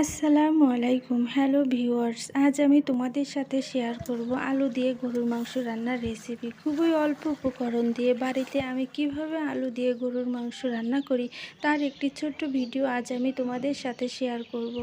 আসসালামু আলাইকুম, hello viewers. আজ আমি তোমাদের সাথে শেয়ার করব আলু দিয়ে গরুর মাংস রান্নার রেসিপি। খুবই অল্প উপকরণ দিয়ে বাড়িতে আমি কীভাবে আলু দিয়ে গরুর মাংস রান্না করি তার একটি ছোট্ট ভিডিও আজ আমি তোমাদের সাথে শেয়ার করব।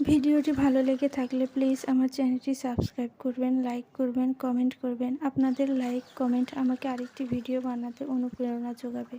ভিডিওটি ভালো লেগে থাকলে প্লিজ আমার চ্যানেলটি সাবস্ক্রাইব করবেন, লাইক করবেন, কমেন্ট করবেন। আপনাদের লাইক, কমেন্ট আমাকে আরেকটি ভিডিও বানাতে অনুপ্রেরণা যোগাবে।